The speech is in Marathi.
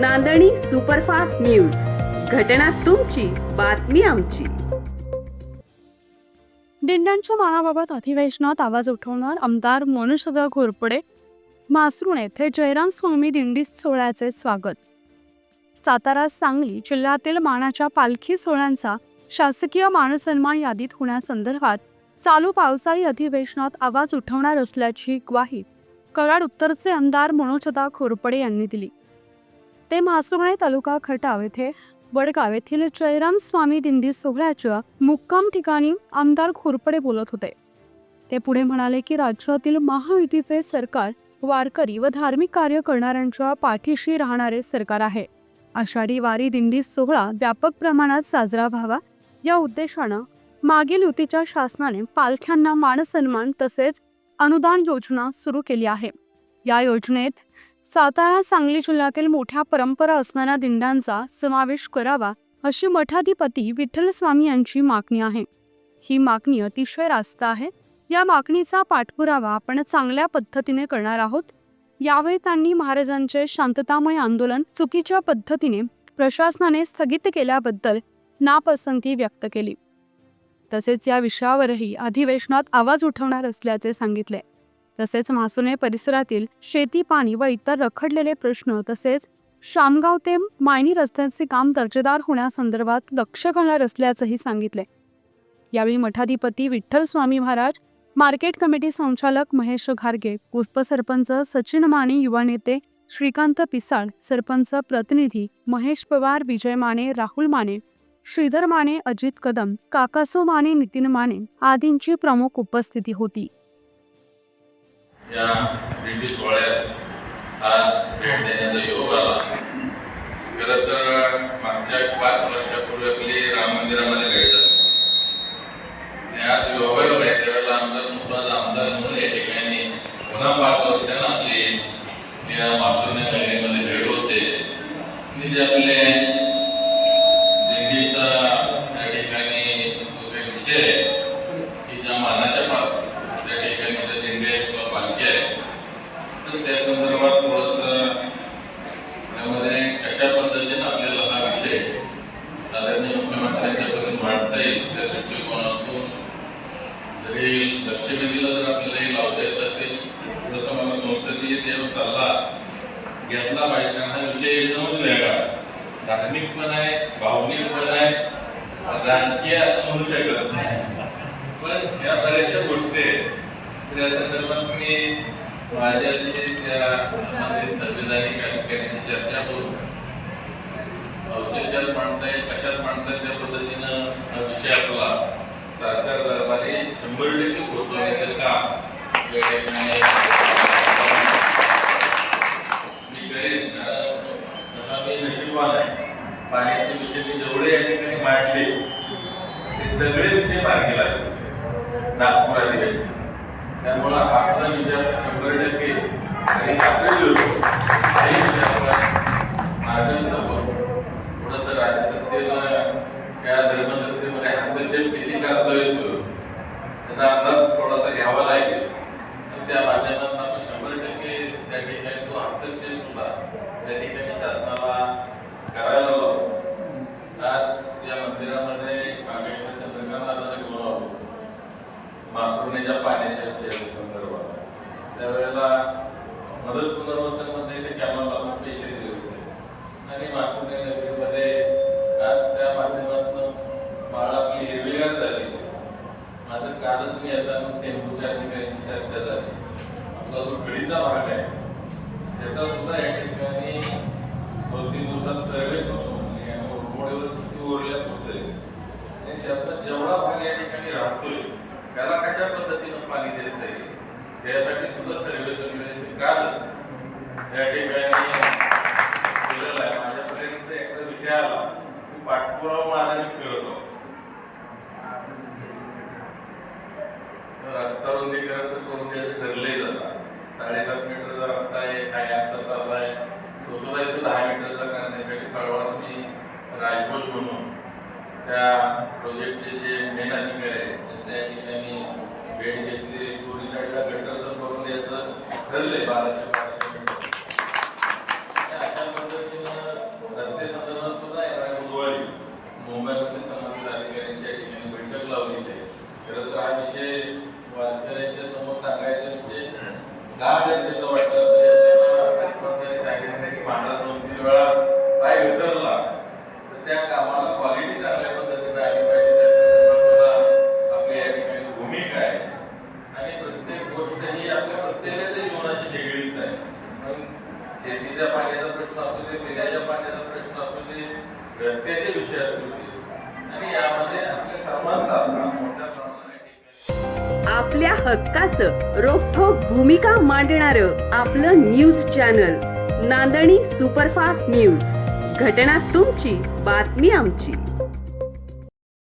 नांदणी सुपरफास्ट न्यूज. घटना तुमची बातमी आमची. दिंड्यांच्या मानाबाबत अधिवेशनात आवाज उठवणार आमदार मनुषदा घोरपडे. मासरुण येथे जयराम स्वामी दिंडी सोहळ्याचे स्वागत. सातारा सांगली जिल्ह्यातील मानाच्या पालखी सोहळ्यांचा शासकीय मानसन्मान यादीत होण्यासंदर्भात चालू पावसाळी अधिवेशनात आवाज उठवणार असल्याची ग्वाही कराड उत्तरचे आमदार मनोजदा खोरपडे यांनी दिली. ते म्हासुर्णे तालुका खटाव येथे वडगाव येथील जयराम स्वामी दिंडी सोहळ्याच्या मुक्काम ठिकाणी आमदार खोरपडे बोलत होते. ते पुढे म्हणाले की राज्यातील महायुतीचे सरकार वारकरी व धार्मिक कार्य करणाऱ्यांच्या पाठीशी राहणारे सरकार आहे. आषाढी वारी दिंडी सोहळा व्यापक प्रमाणात साजरा व्हावा या उद्देशानं मागील युतीच्या शासनाने पालख्यांना मानसन्मान तसेच अनुदान योजना सुरू केली आहे. या योजनेत सातारा सांगली जिल्ह्यातील मोठ्या परंपरा असणाऱ्या दिंड्यांचा समावेश करावा अशी मठाधिपती विठ्ठल स्वामी यांची मागणी आहे. ही मागणी अतिशय रास्त आहे. या मागणीचा पाठपुरावा आपण चांगल्या पद्धतीने करणार आहोत. यावेळी त्यांनी महाराजांचे शांततामय आंदोलन चुकीच्या पद्धतीने प्रशासनाने स्थगित केल्याबद्दल नापसंती व्यक्त केली. तसेच या विषयावरही अधिवेशनात आवाज उठवणार असल्याचे सांगितले. तसेच म्हासुने परिसरातील शेती पाणी व इतर रखडलेले प्रश्न तसेच शामगाव ते मायणी रस्त्यांचे काम दर्जेदार होण्यासंदर्भात लक्ष घालणार असल्याचंही सांगितले. यावेळी मठाधिपती विठ्ठल स्वामी महाराज मार्केट कमिटी संचालक महेश घारगे उपसरपंच सचिन माने युवा नेते श्रीकांत पिसाळ सरपंच प्रतिनिधी महेश पवार विजय माने राहुल माने श्रीधर माने अजित कदम काकासो माने नितीन माने आदींची प्रमुख उपस्थिती होती. या दिंडी सोहळ्यात आज भेट देण्याचा योग आला. खरं तर मागच्या पाच वर्षापूर्वी आपली राम मंदिरामध्ये भेट झाली. आणि आज योगायोग आहे त्यावेळेला आमदार नुकताच आमदार म्हणून या ठिकाणी पुन्हा पाच वर्षांना आपली या मासुरण्या नगरीमध्ये भेट होते. आणि आपले दिंडीचा त्या ठिकाणी जो काही विषय आहे की ज्या मानाच्या पा- त्या ठिकाणी ज्या दिंडी आहेत किंवा पालखी आहे तर त्या संदर्भात थोडंसं त्यामध्ये कशा पद्धतीने आपल्याला हा विषय आदरणीय मुख्यमंत्र्यांच्यापर्यंत मांडता येईल त्या दृष्टिकोनातून जरी लक्ष्मी दिलं तर आपल्यालाही लावता येत असेल जसं मला संसदीय देव सल्ला घेतला पाहिजे कारण हा विषय एकदमच वेगळा. धार्मिक पण आहे भावनिक पण आहे राजकीय असं म्हणू शकत नाही. पण ह्या बऱ्याचशा गोष्टी आहेत. त्या संदर्भात मी माझ्याशी त्या संविधानिक अधिकाऱ्यांशी चर्चा करून औचित्यात मांडताय कशात मांडताय त्या पद्धतीनं विषय आपला सरकार दरबारी शंभर टक्के पोहोचवण्याचं काम या ठिकाणी मी करेन कारण मी नशीबवान आहे. पाण्याचे विषय मी जेवढे या ठिकाणी मांडले ते सगळे विषय मार्गी लागले नागपूर अधिवेशन त्यामुळं आपला विषय शंभर टक्के. आणि खात्री होतो काही विषयावर मार्गच नको थोडंसं राजसत्तेला त्या धर्मसत्तेमध्ये हस्तक्षेप किती करता येतो त्याचा अंदाज थोडासा घ्यावा लागेल आणि त्या माध्यमातून आपण शंभर टक्के त्या ठिकाणी तो हस्तक्षेप सुद्धा त्या ठिकाणी शासनाला करायला लावतो आज या मंदिरामध्ये कामेश्वर चंद्रकांत एक बोलावतो मासुरणीच्या पाण्याच्या विषयाच्या संदर्भात त्यावेळेला मदत पुनर्वसनमध्ये ते कॅमेरा पैसे दिले होते. आणि मासुरणी नगरीमध्ये आज त्या माध्यमातून बाळा आपली हिरवीगार झाली. माझं कालच मी आता टेम्पोच्या ठिकाणी चर्चा झाली आपला जो गडीचा भाग आहे त्याचा सुद्धा या ठिकाणी दोन तीन दिवसात सर्वे करतो आणि रोडवर किती उरल्या होते आणि त्यातला जेवढा भाग या ठिकाणी राहतोय त्याला कशा पद्धतीनं पाणी देत आहे त्यासाठी सुद्धा सर्वे केले कालच त्या ठिकाणी केलेलं आहे. माझ्यापर्यंत एखादा विषय आला. की पाठपुरावा मानानेच करतो रस्ता रुंदीकरण तर करून द्यायचं ठरले जातात साडेसात मीटरचा रस्ता आहे काही चालला आहे तो सुद्धा इथं दहा मीटरचा करण्यासाठी कळवळ मी रायफल म्हणून. त्या प्रोजेक्टचे जे मेन अधिकारी आहेत त्या ठिकाणी भेट घेतली दोन्ही साईडला गटरजन करून द्यायचं ठरले बाराशे बाराशे रस्ते संदर्भात सुद्धा येणाऱ्या बुधवारी मुंबईमध्ये संबंधित ठिकाणी बैठक लावलेली आहे. खरं हा विषय वाचकऱ्यांच्या समोर सांगायचा विषय. का गरजेचं सांगितलं की महाराज दोन तीन वेळा शेतीच्या पाण्याचा प्रश्न असू दे पिण्याच्या पाण्याचा प्रश्न असू दे रस्त्याचे विषय असू दे. आणि यामध्ये आपल्या सर्वांचा मोठ्या प्रमाणात आपल्या हक्काचं रोखोक भूमिका मांडणार आपलं न्यूज चॅनल नांदणी सुपरफास्ट न्यूज घटना तुमची बातमी आमची.